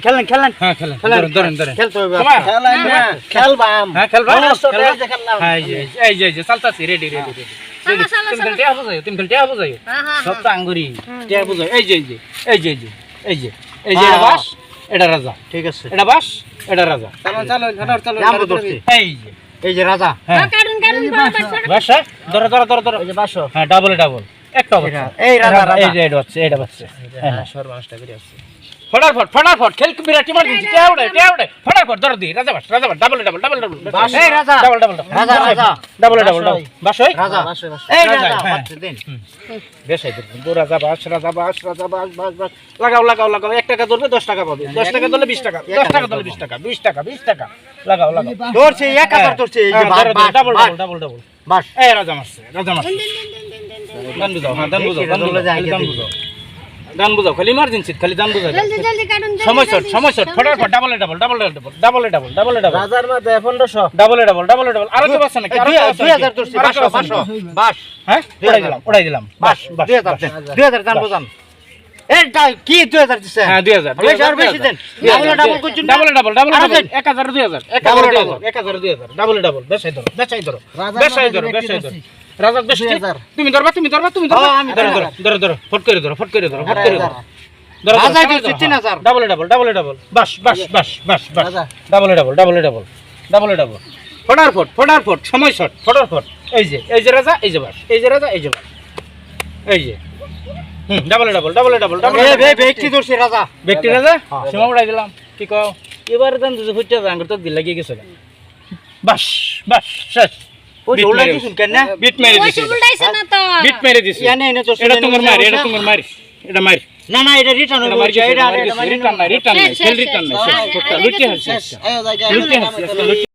খেলেন খেলেন এটা রাজা ঠিক আছে এটা বাস এটা রাজা হ্যাঁ ধরো ধরো ধরো হ্যাঁ ডাবল ডাবল একটা বাচ্চা এই রাজা, এই যে এটা বাচ্চা এটা বাচ্চা হ্যাঁ সর্বনাশটা করে আসছে। ফটাফট ফটাফট খেল বিরাট ফটাফট ধরো দি রাজা বাস রাজা বাস ডাবল ডাবল ডাবল ডাবল বাস, এই রাজা। ডাবল ডাবল রাজা, রাজা। ডাবল ডাবল বাস, ওই। বাস এই রাজা, রাজা হ্যাঁ। দিন। বেশাই দেবেন দু রাজা বাস রাজা বাস রাজা বাস বাস বাস। লাগাও লাগাও লাগাও। এক টাকা ধরবে দশ টাকা পাবে। দশ টাকা ধরলে বিশ টাকা। দশ টাকা ধরলে বিশ টাকা বিশ টাকা বিশ টাকা। লাগাও লাগাও। ধরছি এক হাজার ধরছি এই যে হ্যাঁ, ধরো, ধরো, ডাবল ডাবল ডাবল ডাবল বাস। এই রাজা মারছে রাজা মারছে। দান বুঝাও হ্যাঁ বুঝাও বুঝাও খালি দান বুঝাও দান বুঝাও খালি ইমার্জেন্সি খালি দান বুঝাও জলদি, জলদি কাটুন, জলদি, সময় শর্ট জলদি। সময় শর্ট ফটাফট double double double double double double double double রাজার মধ্যে 1500 ডাবল ডাবল ডাবল ডাবল আর কি আছে নাকি? আরও দুই কেউ আছে দুই নাকি? হাজার ধরছি আরও কেউ বাসো আছে বাসো নাকি? বাস হ্যাঁ? উড়াই দিলাম উড়াই দিলাম। বাস বাস বাস দুই হাজার দেন। দুই হাজার দান বোঝান কি দুই হাজার দিচ্ছে হ্যাঁ বেশি দেন ডাবল ডাবল করছেন ডাবল ডাবল ডাবল আরও ডাবল দেন। এক হাজার দুই হাজার এক Double হাজার দুই double। হাজার এক হাজার দুই হাজার ডাবল ডাবল বেশাই ধরো বেশাই ধরো বেশাই ধরো বেশাই ধরো ধরছি। বেশি তুমি ধরবা তুমি ধরবা তুমি ধরবা হ্যাঁ, ধরো ধরো ধরো ধরো ফট করে ধরো ফট করে ধরো ফট করে ধরো ধরো রাজাই ধরছি তিন হাজার। ডাবল ডাবল ডাবল ডাবল বাস বাস বাস বাস বাস double double double double double double ফটার ফট ফটার ফট সময় শট ফটার ফট এই যে এই যে রাজা এই যে বাস এই যে রাজা এই যে বাস এই যে double double double double double ব্যক্তি দর্শী রাজা। ব্যক্তি রাজা। হ্যাঁ। সীমা উড়াই দিলাম। কি কও? এবারে দাম দিছে ফুটটা আঙ্গুর তো দিল লাগিয়ে গেছে বাস বাস শেষ। বিট মেরে দিছে। বিট মেরে দিছে। এটা তোমার মারি এটা তোমার মারি। এটা মারি। না না এটা রিটার্ন হবে এটা এটা রিটার্ন নাই। রিটার্ন নাই রিটার্ন নাই লুটি হাসছে লুটি হাসছে